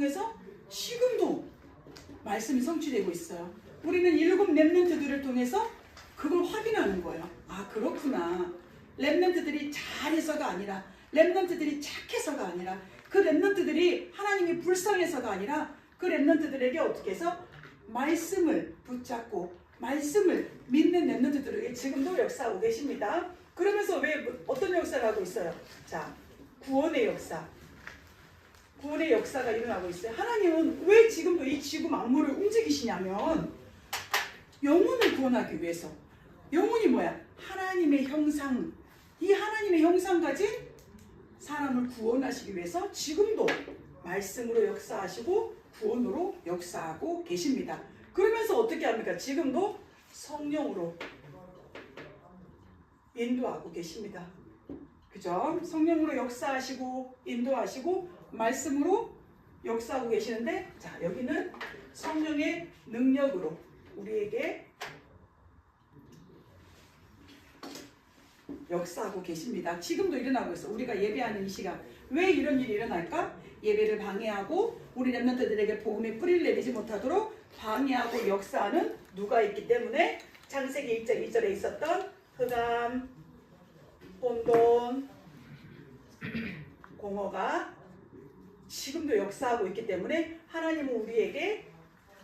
통해서 지금도 말씀이 성취되고 있어요. 우리는 일곱 랩런트들을 통해서 그걸 확인하는 거예요. 아 그렇구나. 랩런트들이 잘해서가 아니라 랩런트들이 착해서가 아니라 그 랩런트들이 하나님이 불쌍해서가 아니라 그 랩런트들에게 어떻게 해서 말씀을 붙잡고 말씀을 믿는 랩런트들에게 지금도 역사하고 계십니다. 그러면서 왜 어떤 역사를 하고 있어요? 자 구원의 역사. 구원의 역사가 일어나고 있어요. 하나님은 왜 지금도 이 지구 만물을 움직이시냐면 영혼을 구원하기 위해서. 영혼이 뭐야? 하나님의 형상. 이 하나님의 형상 가진 사람을 구원하시기 위해서 지금도 말씀으로 역사하시고 구원으로 역사하고 계십니다. 그러면서 어떻게 합니까? 지금도 성령으로 인도하고 계십니다. 그죠? 성령으로 역사하시고 인도하시고 말씀으로 역사하고 계시는데 자 여기는 성령의 능력으로 우리에게 역사하고 계십니다. 지금도 일어나고 있어. 우리가 예배하는 이 시간 왜 이런 일이 일어날까? 예배를 방해하고 우리 렘넌트들에게 복음의 뿌리를 내리지 못하도록 방해하고 역사하는 누가 있기 때문에 창세기 1장 2절에 있었던 흑암, 혼돈, 공허가 지금도 역사하고 있기 때문에 하나님은 우리에게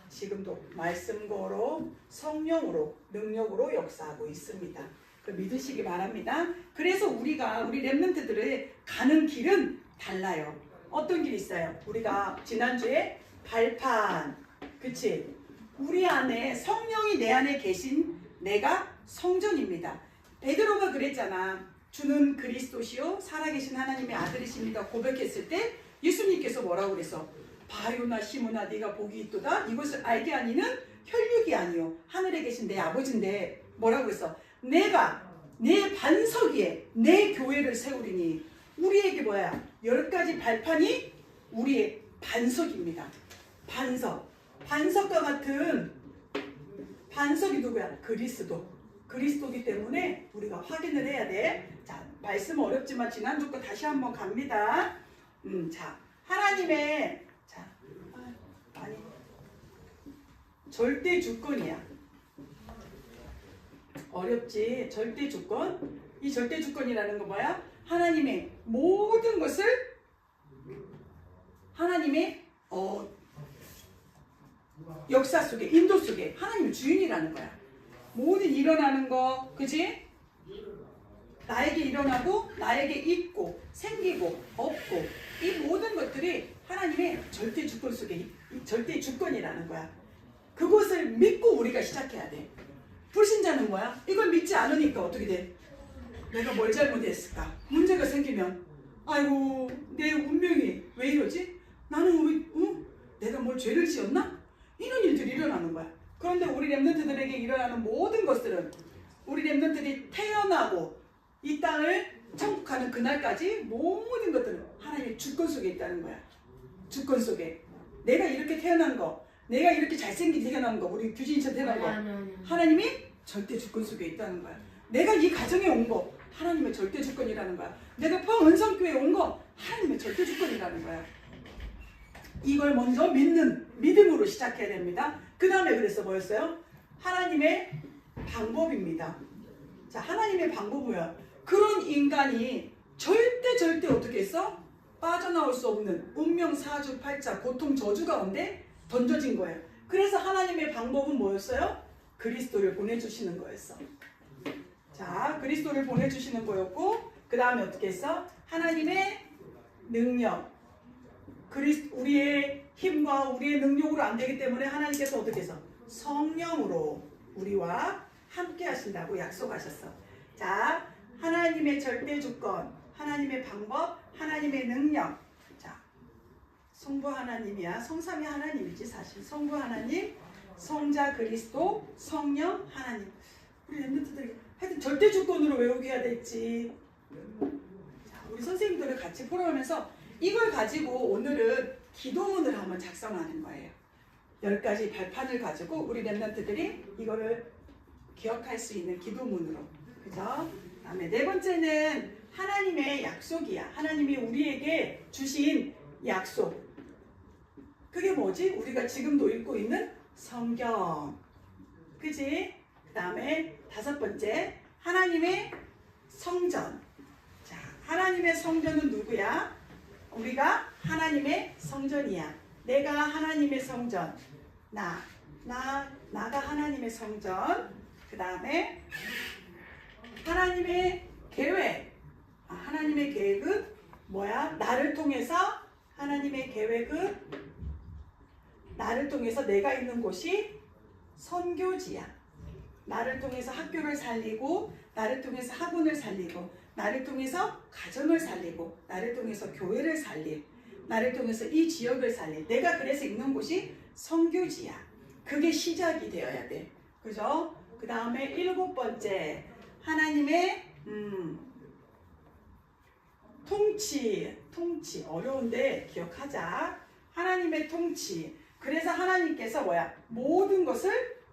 지금도 말씀거로 성령으로 능력으로 역사하고 있습니다. 그 믿으시기 바랍니다. 그래서 우리가 우리 렘넌트들의 가는 길은 달라요. 어떤 길이 있어요? 우리가 지난주에 발판, 그치? 우리 안에 성령이 내 안에 계신 내가 성전입니다. 베드로가 그랬잖아. 주는 그리스도시요 살아계신 하나님의 아들이십니다. 고백했을 때 예수님께서 뭐라고 그랬어? 바요나 시모나 네가 복이 있도다. 이것을 알게 하니는 혈육이 아니요 하늘에 계신 내 아버지인데 뭐라고 그랬어? 내가 내 반석 위에 내 교회를 세우리니 우리에게 뭐야? 열 가지 발판이 우리의 반석입니다. 반석. 반석과 같은 반석이 누구야? 그리스도. 그리스도기 때문에 우리가 확인을 해야 돼. 자, 말씀 어렵지만 지난주 거 다시 한번 갑니다. 음, 자, 하나님의 자, 아, 아니 절대 주권이야. 어렵지. 절대 주권. 이 절대 주권이라는 거 뭐야? 하나님의 모든 것을 하나님의 어, 역사 속에 인도 속에 하나님의 주인이라는 거야. 모든 일어나는 거, 그지? 나에게 일어나고 나에게 있고 생기고 없고 이 모든 것들이 하나님의 절대 주권 속에 절대 주권이라는 거야. 그것을 믿고 우리가 시작해야 돼. 불신자는 뭐야? 이걸 믿지 않으니까 어떻게 돼? 내가 뭘 잘못했을까? 문제가 생기면 아이고 내 운명이 왜 이러지? 나는 왜 어? 내가 뭘 죄를 지었나? 이런 일들이 일어나는 거야. 그런데 우리 랩런트들에게 일어나는 모든 것들은 우리 랩런트들이 태어나고 이 땅을 천국하는 그날까지 모든 것들은 하나님의 주권 속에 있다는 거야. 주권 속에 내가 이렇게 태어난 거, 내가 이렇게 잘생긴 태어난 거, 우리 규진이처럼 태어난 거, 하나님이 절대 주권 속에 있다는 거야. 내가 이 가정에 온 거, 하나님의 절대 주권이라는 거야. 내가 평은성교회에 온 거, 하나님의 절대 주권이라는 거야. 이걸 먼저 믿는 믿음으로 시작해야 됩니다. 그 다음에 그래서 뭐였어요? 하나님의 방법입니다. 자, 하나님의 방법은 뭐야? 그런 인간이 절대 절대 어떻게 했어? 빠져나올 수 없는 운명 사주 팔자 고통 저주 가운데 던져진 거예요. 그래서 하나님의 방법은 뭐였어요? 그리스도를 보내주시는 거였어. 자, 그리스도를 보내주시는 거였고, 그 다음에 어떻게 했어? 하나님의 능력, 그리스 우리의 힘과 우리의 능력으로 안 되기 때문에 하나님께서 어떻게 해서 성령으로 우리와 함께 하신다고 약속하셨어. 자, 하나님의 절대 주권, 하나님의 방법, 하나님의 능력. 자, 성부 하나님이야. 성삼위 하나님이지 사실. 성부 하나님, 성자 그리스도, 성령 하나님. 우리 랩런트들이 하여튼 절대 주권으로 외우게 해야 될지. 자, 우리 선생님들을 같이 풀어가면서 이걸 가지고 오늘은 기도문을 한번 작성하는 거예요. 열 가지 발판을 가지고 우리 랩런트들이 이거를 기억할 수 있는 기도문으로. 그죠? 다음에 네 번째는 하나님의 약속이야. 하나님이 우리에게 주신 약속. 그게 뭐지? 우리가 지금도 읽고 있는 성경. 그지? 그 다음에 다섯 번째, 하나님의 성전. 자, 하나님의 성전은 누구야? 우리가 하나님의 성전이야. 내가 하나님의 성전. 나, 나, 나가 하나님의 성전. 그 다음에 하나님의 계획. 아, 하나님의 계획은 뭐야? 나를 통해서 하나님의 계획은 나를 통해서 내가 있는 곳이 선교지야. 나를 통해서 학교를 살리고, 나를 통해서 학원을 살리고, 나를 통해서 가정을 살리고, 나를 통해서 교회를 살릴, 나를 통해서 이 지역을 살릴. 내가 그래서 있는 곳이 선교지야. 그게 시작이 되어야 돼. 그죠? 그 다음에 일곱 번째, 하나님의, 음, 통치, 통치. 어려운데 기억하자. 하나님의 통치. 그래서 하나님께서 뭐야? 모든 것을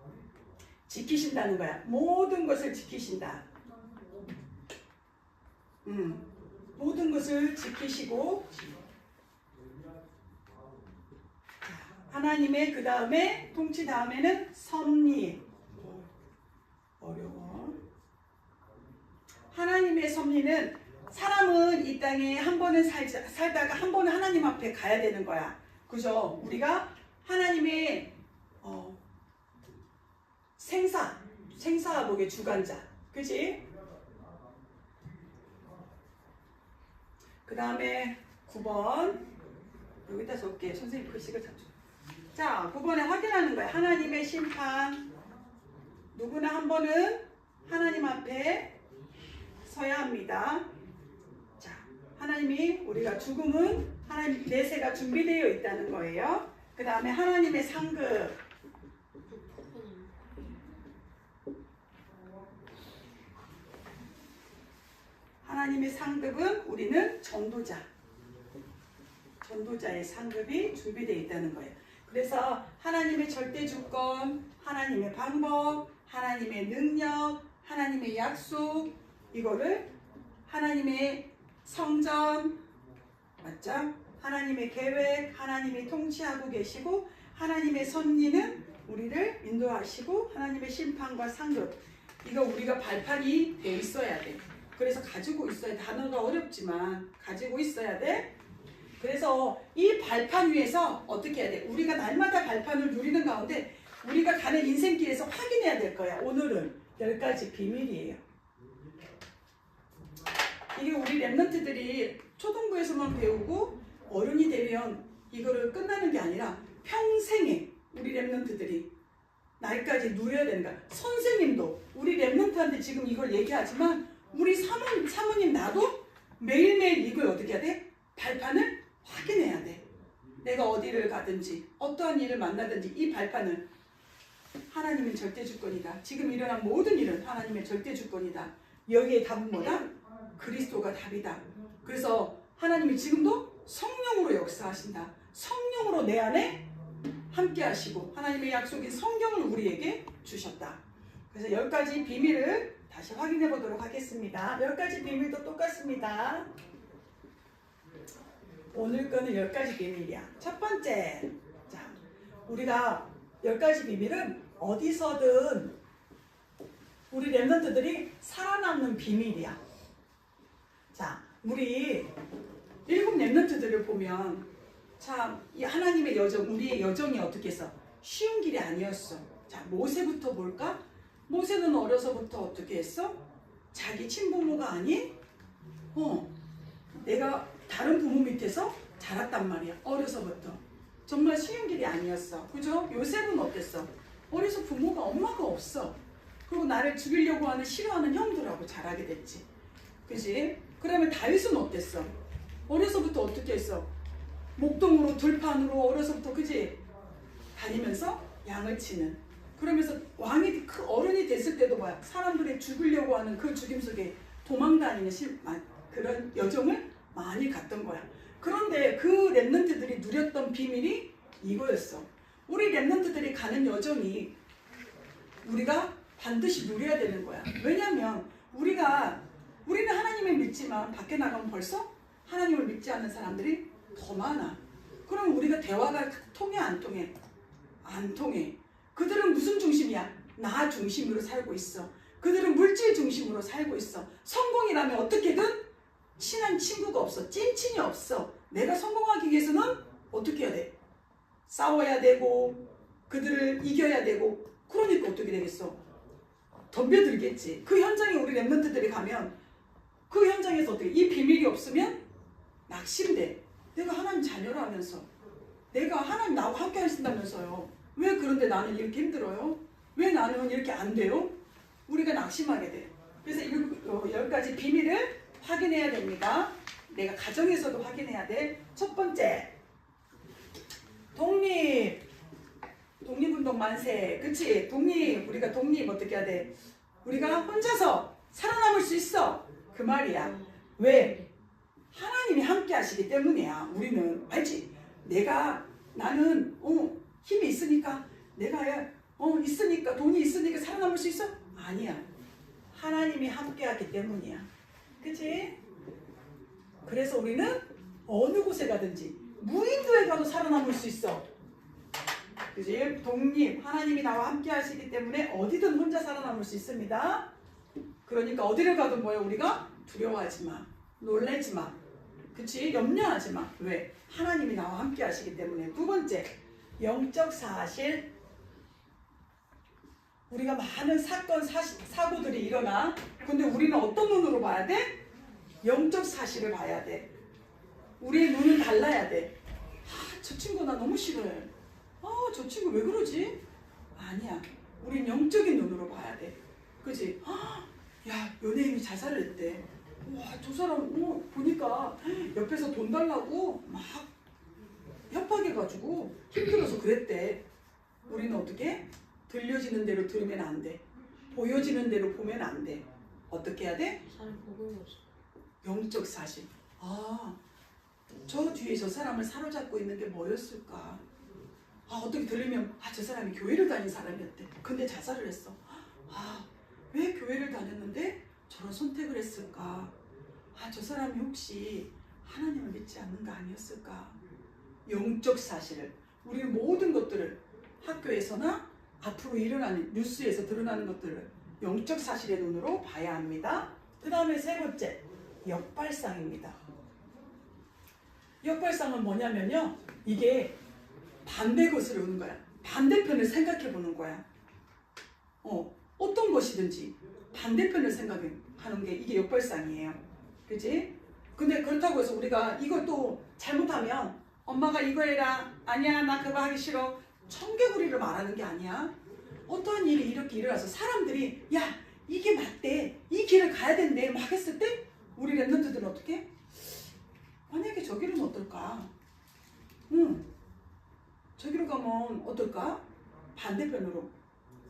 지키신다는 거야. 모든 것을 지키신다. 음, 모든 것을 지키시고 자, 하나님의 그 다음에 통치 다음에는 섭리. 어려워. 하나님의 섭리는 사람은 이 땅에 한 번은 살자, 살다가 한 번은 하나님 앞에 가야 되는 거야. 그죠? 우리가 하나님의 어, 생사, 생사복의 주관자. 그지? 그 다음에 9번. 여기다 적게. 선생님 글씨가 자주. 자, 9번에 확인하는 거야. 하나님의 심판. 누구나 한 번은 하나님 앞에 서야 합니다. 자, 하나님이 우리가 죽음은 하나님 내세가 준비되어 있다는 거예요. 그 다음에 하나님의 상급. 하나님의 상급은 우리는 전도자. 전도자의 상급이 준비되어 있다는 거예요. 그래서 하나님의 절대 주권, 하나님의 방법, 하나님의 능력, 하나님의 약속, 이거를 하나님의 성전, 맞죠? 하나님의 계획, 하나님이 통치하고 계시고, 하나님의 섭리는 우리를 인도하시고, 하나님의 심판과 상급. 이거 우리가 발판이 돼 있어야 돼. 그래서 가지고 있어야 단어가 어렵지만 가지고 있어야 돼. 그래서 이 발판 위에서 어떻게 해야 돼? 우리가 날마다 발판을 누리는 가운데 우리가 가는 인생길에서 확인해야 될 거야. 오늘은 열 가지 비밀이에요. 이게 우리 랩런트들이 초등부에서만 배우고 어른이 되면 이거를 끝나는 게 아니라 평생에 우리 랩런트들이 날까지 누려야 거야. 선생님도 우리 랩런트한테 지금 이걸 얘기하지만 우리 사모, 사모님 나도 매일매일 이걸 어떻게 해야 돼? 발판을 확인해야 돼. 내가 어디를 가든지 어떠한 일을 만나든지 이 발판을 하나님은 절대 주권이다. 지금 일어난 모든 일은 하나님의 절대 주권이다. 여기에 답은 뭐다? 그리스도가 답이다. 그래서 하나님이 지금도 성령으로 역사하신다. 성령으로 내 안에 함께 하시고 하나님의 약속인 성경을 우리에게 주셨다. 그래서 열 가지 비밀을 다시 확인해 보도록 하겠습니다. 열 가지 비밀도 똑같습니다. 오늘 거는 열 가지 비밀이야. 첫 번째, 자, 우리가 열 가지 비밀은 어디서든 우리 랩런트들이 살아남는 비밀이야. 자, 우리 일곱 랩런트들을 보면 참 이 하나님의 여정, 우리의 여정이 어떻게 해서 쉬운 길이 아니었어. 자, 모세부터 볼까? 모세는 어려서부터 어떻게 했어? 자기 친부모가 아닌 어, 내가 다른 부모 밑에서 자랐단 말이야. 어려서부터. 정말 쉬운 길이 아니었어. 그죠? 요셉은 어땠어? 어려서 부모가 엄마가 없어. 그리고 나를 죽이려고 하는 싫어하는 형들하고 자라게 됐지. 그지? 그러면 다윗은 어땠어? 어려서부터 어떻게 했어? 목동으로 들판으로 어려서부터 그지? 다니면서 양을 치는. 그러면서 왕이 그 어른이 됐을 때도 뭐야? 사람들이 죽으려고 하는 그 죽임 속에 도망다니는 실, 마- 그런 여정을 많이 갔던 거야. 그런데 그 랩런트들이 누렸던 비밀이 이거였어. 우리 랩런트들이 가는 여정이 우리가 반드시 누려야 되는 거야. 왜냐면 우리가 우리는 하나님을 믿지만 밖에 나가면 벌써 하나님을 믿지 않는 사람들이 더 많아. 그럼 우리가 대화가 통해 안 통해? 안 통해. 그들은 무슨 중심이야? 나 중심으로 살고 있어. 그들은 물질 중심으로 살고 있어. 성공이라면 어떻게든 친한 친구가 없어. 찐친이 없어. 내가 성공하기 위해서는 어떻게 해야 돼? 싸워야 되고 그들을 이겨야 되고 그러니까 어떻게 되겠어? 덤벼들겠지. 그 현장에 우리 랩런트들이 가면 그 현장에서 어떻게 이 비밀이 없으면 낙심돼. 내가 하나님 자녀라면서 내가 하나님 나와 함께 하신다면서요. 왜 그런데 나는 이렇게 힘들어요? 왜 나는 이렇게 안 돼요? 우리가 낙심하게 돼. 그래서 이 어, 열 가지 비밀을 확인해야 됩니다. 내가 가정에서도 확인해야 돼. 첫 번째, 독립. 독립운동 만세. 그치? 독립. 우리가 독립 어떻게 해야 돼? 우리가 혼자서 살아남을 수 있어. 그 말이야. 왜? 하나님이 함께 하시기 때문이야. 우리는. 알지? 내가, 나는, 어, 힘이 있으니까, 내가, 어, 있으니까, 돈이 있으니까 살아남을 수 있어? 아니야. 하나님이 함께 하기 때문이야. 그치? 그래서 우리는 어느 곳에 가든지, 무인도에 가도 살아남을 수 있어. 그지? 독립, 하나님이 나와 함께 하시기 때문에 어디든 혼자 살아남을 수 있습니다. 그러니까 어디를 가도 뭐야, 우리가? 두려워하지 마. 놀래지 마. 그치? 염려하지 마. 왜? 하나님이 나와 함께 하시기 때문에. 두 번째, 영적 사실. 우리가 많은 사건, 사시, 사고들이 일어나. 근데 우리는 어떤 눈으로 봐야 돼? 영적 사실을 봐야 돼. 우리의 눈은 달라야 돼. 아, 저 친구 나 너무 싫어해. 아, 저 친구 왜 그러지? 아니야. 우린 영적인 눈으로 봐야 돼. 그지? 아, 야, 연예인이 자살을 했대. 와, 저 사람, 어, 보니까 옆에서 돈 달라고 막 협박해가지고 힘들어서 그랬대. 우리는 어떻게? 들려지는 대로 들으면 안 돼. 보여지는 대로 보면 안 돼. 어떻게 해야 돼? 영적 사실. 아, 저 뒤에 저 사람을 사로잡고 있는 게 뭐였을까? 아, 어떻게 들으면, 아, 저 사람이 교회를 다닌 사람이었대. 근데 자살을 했어. 아, 왜 교회를 다녔는데 저런 선택을 했을까? 아, 저 사람이 혹시 하나님을 믿지 않는 거 아니었을까? 영적 사실을, 우리 모든 것들을 학교에서나 앞으로 일어나는 뉴스에서 드러나는 것들을 영적 사실의 눈으로 봐야 합니다. 그 다음에 세 번째, 역발상입니다. 역발상은 뭐냐면요. 이게 반대 것을 오는 거야. 반대편을 생각해 보는 거야. 어, 어떤 것이든지 반대편을 생각하는 게 이게 역발상이에요. 그지? 근데 그렇다고 해서 우리가 또 잘못하면 엄마가 이거 해라. 아니야, 나 그거 하기 싫어. 청개구리를 말하는 게 아니야. 어떠한 일이 이렇게 일어나서 사람들이 야, 이게 맞대. 이 길을 가야 된대. 막 했을 때 우리 랩런트들은 어떻게? 만약에 저기는 어떨까? 응. 저기로 가면 어떨까? 반대편으로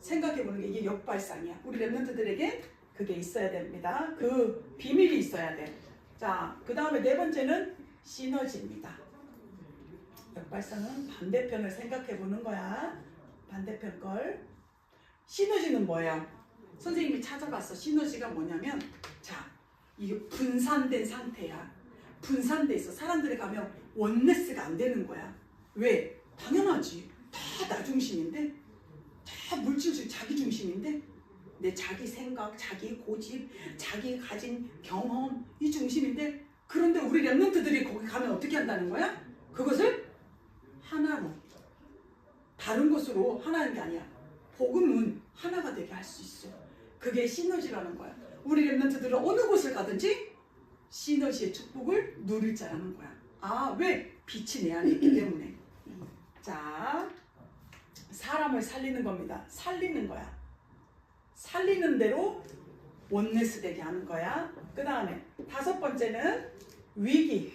생각해보는 게 이게 역발상이야. 우리 랩런트들에게 그게 있어야 됩니다. 그 비밀이 있어야 돼. 자, 그 다음에 네 번째는 시너지입니다. 역발상은 반대편을 생각해보는 거야. 반대편 걸. 시너지는 뭐예요? 선생님이 찾아봤어. 시너지가 뭐냐면, 자, 이게 분산된 상태야. 분산돼 있어. 사람들이 가면 원네스가 안 되는 거야. 왜? 당연하지. 다 나 중심인데, 다 물질주의 자기 중심인데, 내 자기 생각, 자기 고집, 자기 가진 경험 이 중심인데, 그런데 우리 랩런트들이 거기 가면 어떻게 한다는 거야? 그것을 하나로 다른 것으로 하나는 게 아니야. 복음은 하나가 되게 할 수 있어. 그게 시너지라는 거야. 우리 랩런트들은 어느 곳을 가든지 시너지의 축복을 누릴 자라는 거야. 아, 왜? 빛이 내 안에 있기 때문에. 자, 사람을 살리는 겁니다. 살리는 거야. 살리는 대로 원네스 되게 하는 거야. 그 다음에 다섯 번째는 위기.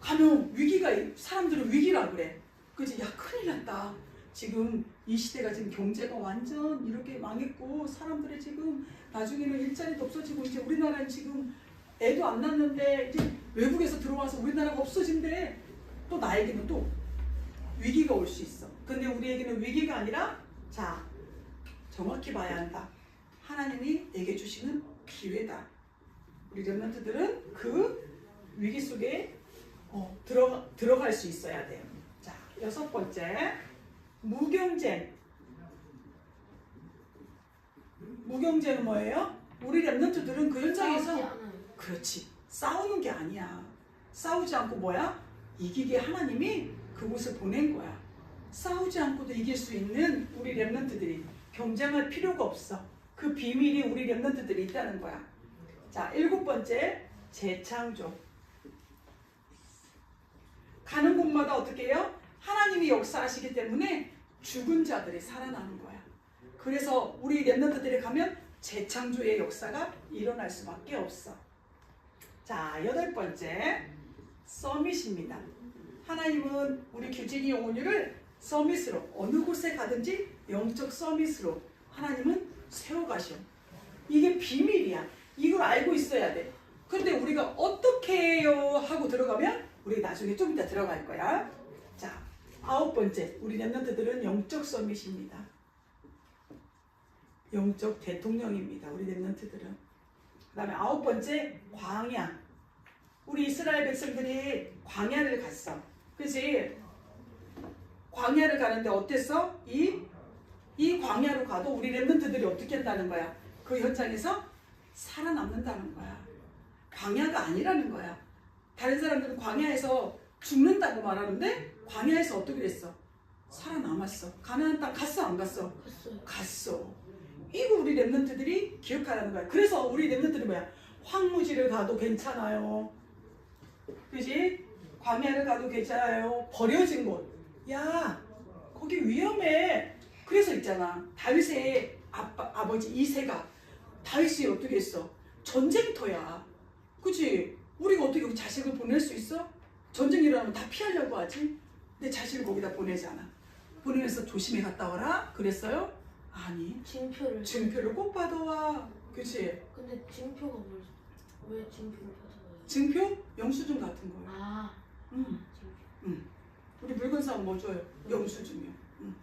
가면 위기가 사람들은 위기라 그래. 그지? 야 큰일 났다. 지금 이 시대가 지금 경제가 완전 이렇게 망했고 사람들이 지금 나중에는 일자리도 없어지고 이제 우리나라는 지금 애도 안 낳는데 이제 외국에서 들어와서 우리나라가 없어진대. 또 나에게는 또 위기가 올 수 있어. 근데 우리에게는 위기가 아니라 자 정확히 봐야 한다. 하나님이 내게 주시는 기회다. 우리 렘런트들은 그 위기 속에 어, 들어가, 들어갈 수 있어야 돼요. 자, 여섯 번째. 무경쟁. 무경쟁은 뭐예요? 우리 렘런트들은 그 현장에서. 그렇지. 싸우는 게 아니야. 싸우지 않고 뭐야? 이기게 하나님이 그곳을 보낸 거야. 싸우지 않고도 이길 수 있는 우리 렘넌트들이 경쟁할 필요가 없어. 그 비밀이 우리 렘넌트들이 있다는 거야. 자, 일곱 번째 재창조. 가는 곳마다 어떻게 해요? 하나님이 역사하시기 때문에 죽은 자들이 살아나는 거야. 그래서 우리 렘넌트들이 가면 재창조의 역사가 일어날 수밖에 없어. 자, 여덟 번째 서밋입니다. 하나님은 우리 규진이 영혼유를 서밋으로 어느 곳에 가든지 영적 서밋으로 하나님은 세워가셔. 이게 비밀이야. 이걸 알고 있어야 돼. 근데 우리가 어떻게 해요 하고 들어가면 우리 나중에 좀 이따 들어갈 거야. 자, 아홉 번째 우리 랩런트들은 영적 서밋입니다. 영적 대통령입니다. 우리 랩런트들은. 그 다음에 아홉 번째 광야. 우리 이스라엘 백성들이 광야를 갔어. 그지? 광야를 가는데 어땠어? 이, 이 광야로 가도 우리 랩런트들이 어떻게 한다는 거야? 그 현장에서 살아남는다는 거야. 광야가 아니라는 거야. 다른 사람들은 광야에서 죽는다고 말하는데 광야에서 어떻게 됐어? 살아남았어. 가나안 땅 갔어 안 갔어? 갔어요. 갔어. 이거 우리 랩런트들이 기억하라는 거야. 그래서 우리 랩런트들이 뭐야? 황무지를 가도 괜찮아요. 그지? 광야를 가도 괜찮아요. 버려진 곳. 야, 거기 위험해. 그래서 있잖아. 다윗의 아빠, 아버지 이세가 다윗이 어떻게 했어? 전쟁터야. 그지? 우리가 어떻게 그 자식을 보낼 수 있어? 전쟁 일어나면 다 피하려고 하지. 내 자식을 거기다 보내잖아. 보내면서 조심히 갔다 와라. 그랬어요? 아니. 징표를. 증표를 꼭 받아와. 그치? 근데 징표가 뭘? 왜 징표를 받아요? 증표? 영수증 같은 거예요. 아, 음. 우리 붉은 사람 뭐 줘요? 영수증이요. 음.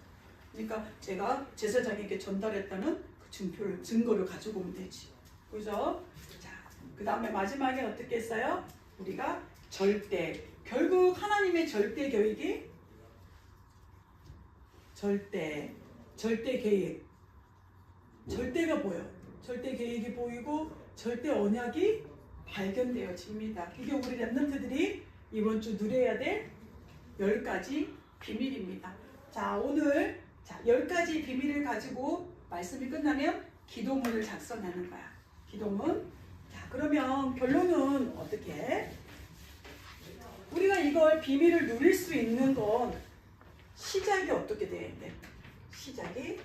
그러니까 제가 제사장에게 전달했다는 그 증표를, 증거를 가지고 오면 되지. 그죠? 자, 그 다음에 마지막에 어떻게 했어요? 우리가 절대. 결국 하나님의 절대 계획이 절대, 절대 계획. 절대가 보여. 절대 계획이 보이고 절대 언약이 발견되어집니다. 이게 우리 랩런트들이 이번 주 누려야 될열 가지 비밀입니다. 자, 오늘 자, 열 가지 비밀을 가지고 말씀이 끝나면 기도문을 작성하는 거야. 기도문. 자, 그러면 결론은 어떻게? 해? 우리가 이걸 비밀을 누릴 수 있는 건 시작이 어떻게 돼야 돼? 시작이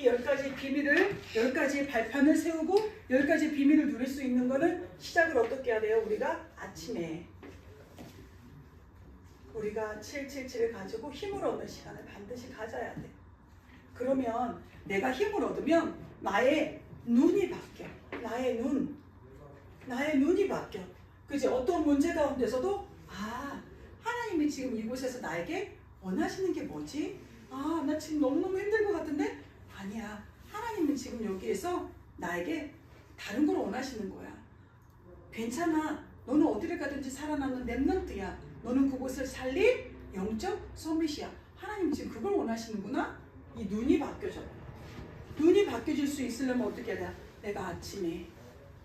이 열 가지 비밀을 열 가지 발판을 세우고 열 가지 비밀을 누릴 수 있는 거는 시작을 어떻게 해야 돼요? 우리가 아침에 우리가 777을 가지고 힘을 얻는 시간을 반드시 가져야 돼. 그러면 내가 힘을 얻으면 나의 눈이 바뀌어. 나의 눈. 나의 눈이 바뀌어. 그지? 어떤 문제 가운데서도 아, 하나님이 지금 이곳에서 나에게 원하시는 게 뭐지? 아, 나 지금 너무너무 힘들 것 같은데? 아니야. 하나님은 지금 여기에서 나에게 다른 걸 원하시는 거야. 괜찮아. 너는 어디를 가든지 살아남는 랩런트야. 너는 그곳을 살릴 영적 서밋이야. 하나님 지금 그걸 원하시는구나. 이 눈이 바뀌어져. 눈이 바뀌어질 수 있으려면 어떻게 해야 돼? 내가 아침에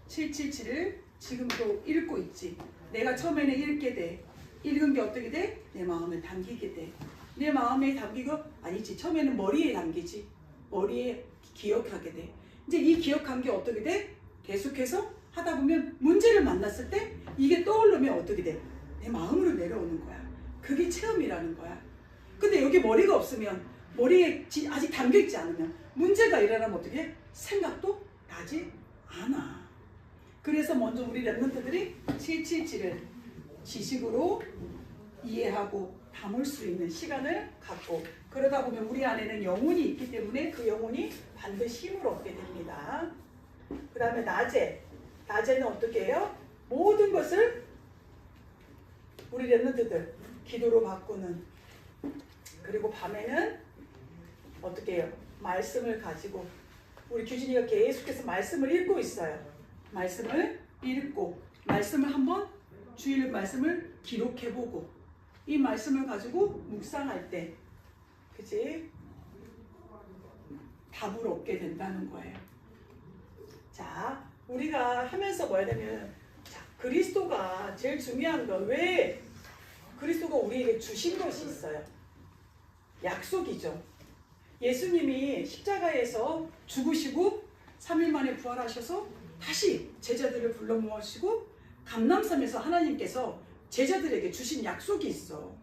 777을 지금도 읽고 있지. 내가 처음에는 읽게 돼. 읽은 게 어떻게 돼? 내 마음에 담기게 돼. 내 마음에 담기고 아니지. 처음에는 머리에 담기지. 머리에 기억하게 돼. 이제 이 기억한 게 어떻게 돼? 계속해서 하다 보면 문제를 만났을 때 이게 떠오르면 어떻게 돼? 내 마음으로 내려오는 거야. 그게 체험이라는 거야. 근데 여기 머리가 없으면 머리에 지- 아직 담겨 있지 않으면 문제가 일어나면 어떻게 해? 생각도 나지 않아. 그래서 먼저 우리 랩런트들이 777을 지식으로 이해하고 담을 수 있는 시간을 갖고 그러다 보면 우리 안에는 영혼이 있기 때문에 그 영혼이 반드시 힘을 얻게 됩니다. 그 다음에 낮에 낮에는 어떻게 해요? 모든 것을 우리 랩런트들 기도로 바꾸는 그리고 밤에는 어떻게 해요? 말씀을 가지고 우리 규진이가 계속해서 말씀을 읽고 있어요. 말씀을 읽고 말씀을 한번 주일 말씀을 기록해보고 이 말씀을 가지고 묵상할 때 그지 답을 얻게 된다는 거예요. 자, 우리가 하면서 뭐야 되면 자, 그리스도가 제일 중요한 건왜 그리스도가 우리에게 주신 것이 있어요. 약속이죠. 예수님이 십자가에서 죽으시고 3일 만에 부활하셔서 다시 제자들을 불러 모으시고 감남산에서 하나님께서 제자들에게 주신 약속이 있어.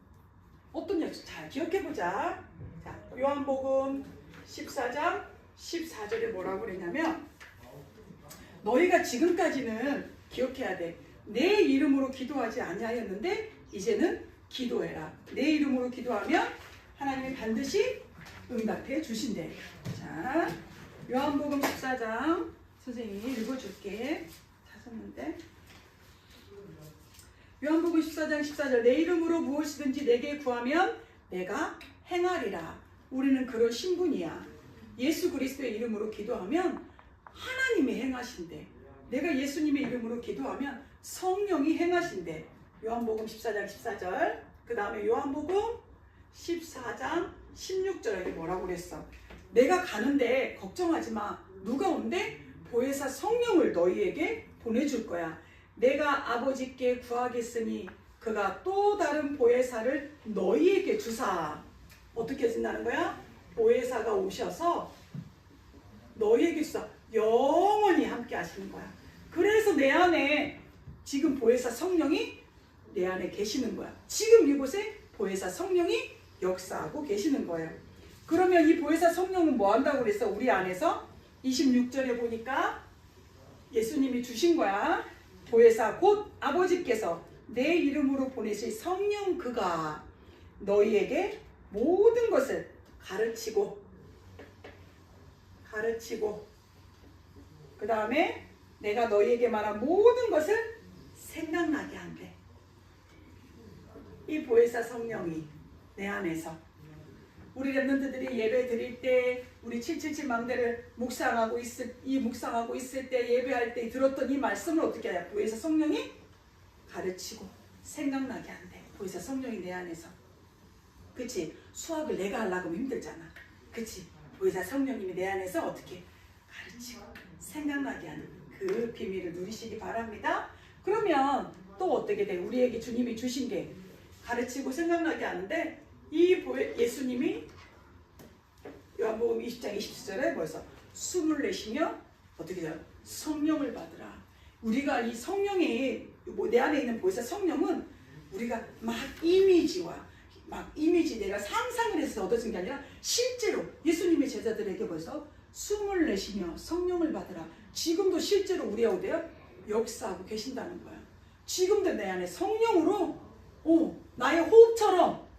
어떤 약속? 잘 기억해 보자. 자, 요한복음 14장 14절에 뭐라고 그랬냐면 너희가 지금까지는 기억해야 돼. 내 이름으로 기도하지 아니하였는데 이제는 기도해라. 내 이름으로 기도하면 하나님이 반드시 응답해 주신대. 자, 요한복음 14장 선생님이 읽어줄게. 찾았는데. 요한복음 14장 14절 내 이름으로 무엇이든지 내게 구하면 내가 행하리라. 우리는 그런 신분이야. 예수 그리스도의 이름으로 기도하면 하나님이 행하신대. 내가 예수님의 이름으로 기도하면 성령이 행하신대. 요한복음 14장 14절. 그 다음에 요한복음 14장 16절에 뭐라고 그랬어? 내가 가는데 걱정하지 마. 누가 온대? 보혜사 성령을 너희에게 보내줄 거야. 내가 아버지께 구하겠으니 그가 또 다른 보혜사를 너희에게 주사. 어떻게 해준다는 거야? 보혜사가 오셔서 너희에게 주사. 영원히 함께 하시는 거야. 그래서 내 안에 지금 보혜사 성령이 내 안에 계시는 거야. 지금 이곳에 보혜사 성령이 역사하고 계시는 거예요. 그러면 이 보혜사 성령은 뭐 한다고 그랬어? 우리 안에서 26절에 보니까 예수님이 주신 거야. 보혜사 곧 아버지께서 내 이름으로 보내실 성령 그가 너희에게 모든 것을 가르치고 가르치고 그 다음에 내가 너희에게 말한 모든 것을 생각나게 한대. 이 보혜사 성령이 내 안에서 우리 랩런트들이 예배 드릴 때 우리 777 망대를 묵상하고 있을 이 묵상하고 있을 때 예배할 때 들었던 이 말씀을 어떻게 해야 보혜사 성령이 가르치고 생각나게 한대. 보혜사 성령이 내 안에서. 그치? 수학을 내가 하려고 하면 힘들잖아. 그치? 보혜사 성령님이 내 안에서 어떻게 가르치고 생각나게 하는 그 비밀을 누리시기 바랍니다. 그러면 또 어떻게 돼? 우리에게 주님이 주신 게 가르치고 생각나게 하는데 이 예수님이 요한복음 20장 20절에 벌써 숨을 내쉬며 어떻게 돼요? 성령을 받으라. 우리가 이 성령이 뭐내 안에 있는 보혜사 성령은 우리가 막 이미지와 막 이미지 내가 상상을 해서 얻어진 게 아니라 실제로 예수님의 제자들에게 벌써 숨을 내쉬며 성령을 받으라. 지금도 실제로 우리 어디요? 역사하고 계신다는 거야. 지금도 내 안에 성령으로 어, 나의 호흡처럼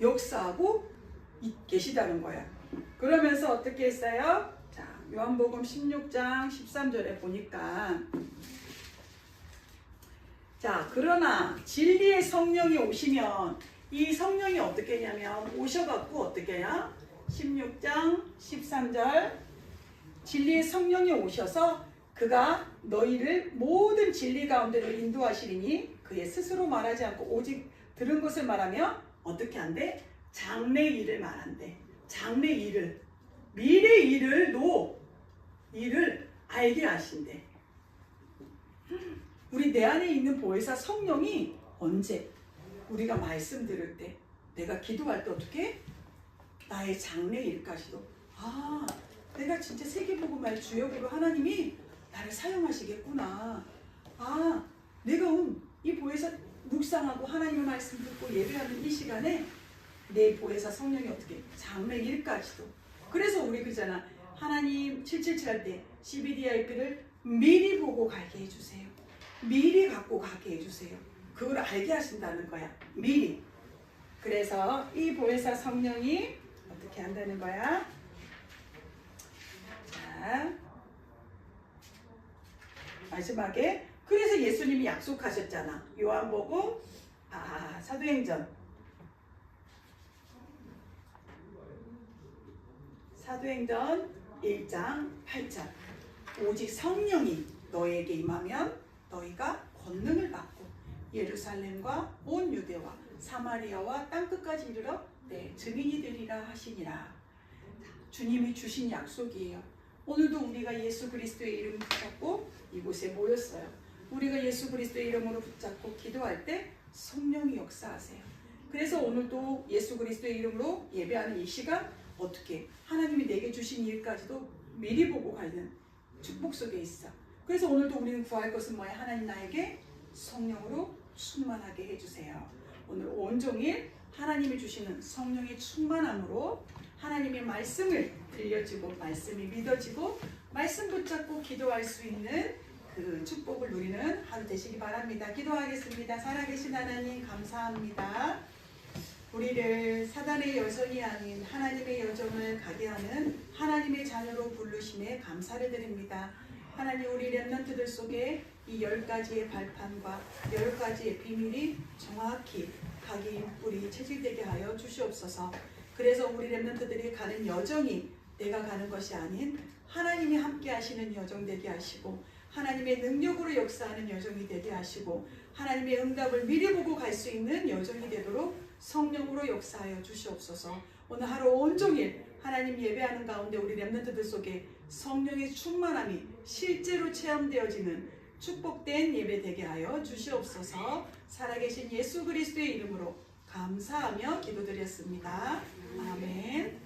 역사하고 이- 계시다는 거야. 그러면서 어떻게 했어요? 자, 요한복음 16장 13절에 보니까 자, 그러나 진리의 성령이 오시면 이 성령이 어떻게 하냐면 오셔갖고 어떻게 해요? 16장 13절 진리의 성령이 오셔서 그가 너희를 모든 진리 가운데로 인도하시리니 그의 스스로 말하지 않고 오직 들은 것을 말하며 어떻게 한대? 장래 일을 말한대. 장래 일을 미래 일을 노 일을 알게 하신대. 우리 내 안에 있는 보혜사 성령이 언제 우리가 말씀 들을 때 내가 기도할 때 어떻게 나의 장래 일까지도 아 내가 진짜 세계복음화의 주역으로 하나님이 나를 사용하시겠구나 아 내가 음, 이 보혜사 묵상하고 하나님의 말씀 듣고 예배하는 이 시간에 내 보혜사 성령이 어떻게 장래 일까지도 그래서 우리 그러잖아 하나님 777 할 때 CBDIP를 미리 보고 가게 해주세요 미리 갖고 가게 해주세요. 그걸 알게 하신다는 거야. 미리. 그래서 이 보혜사 성령이 어떻게 한다는 거야? 자, 마지막에 그래서 예수님이 약속하셨잖아. 요한복음 아 사도행전. 사도행전 1장 8절. 오직 성령이 너에게 임하면 너희가 권능을 받고 예루살렘과 온 유대와 사마리아와 땅끝까지 이르러 내 증인이 되리라 하시니라. 주님이 주신 약속이에요. 오늘도 우리가 예수 그리스도의 이름 붙잡고 이곳에 모였어요 우리가 예수 그리스도의 이름으로 붙잡고 기도할 때 성령이 역사하세요 그래서 오늘도 예수 그리스도의 이름으로 예배하는 이 시간 어떻게 하나님이 내게 주신 일까지도 미리 보고 가는 축복 속에 있어. 그래서 오늘도 우리는 구할 것은 뭐야? 하나님 나에게 성령으로 충만하게 해주세요. 오늘 온종일 하나님이 주시는 성령의 충만함으로 하나님의 말씀을 들려지고 말씀이 믿어지고 말씀 붙잡고 기도할 수 있는 그 축복을 누리는 하루 되시기 바랍니다. 기도하겠습니다. 살아계신 하나님 감사합니다. 우리를 사단의 여정이 아닌 하나님의 여정을 가게 하는 하나님의 자녀로 부르심에 감사를 드립니다. 하나님 우리 랩런트들 속에 이 열 가지의 발판과 열 가지의 비밀이 정확히 각인 우리 체질되게 하여 주시옵소서. 그래서 우리 랩런트들이 가는 여정이 내가 가는 것이 아닌 하나님이 함께 하시는 여정 되게 하시고 하나님의 능력으로 역사하는 여정이 되게 하시고 하나님의 응답을 미리 보고 갈 수 있는 여정이 되도록 성령으로 역사하여 주시옵소서. 오늘 하루 온종일 하나님 예배하는 가운데 우리 렘넌트들 속에 성령의 충만함이 실제로 체험되어지는 축복된 예배 되게 하여 주시옵소서. 살아계신 예수 그리스도의 이름으로 감사하며 기도드렸습니다. 아멘.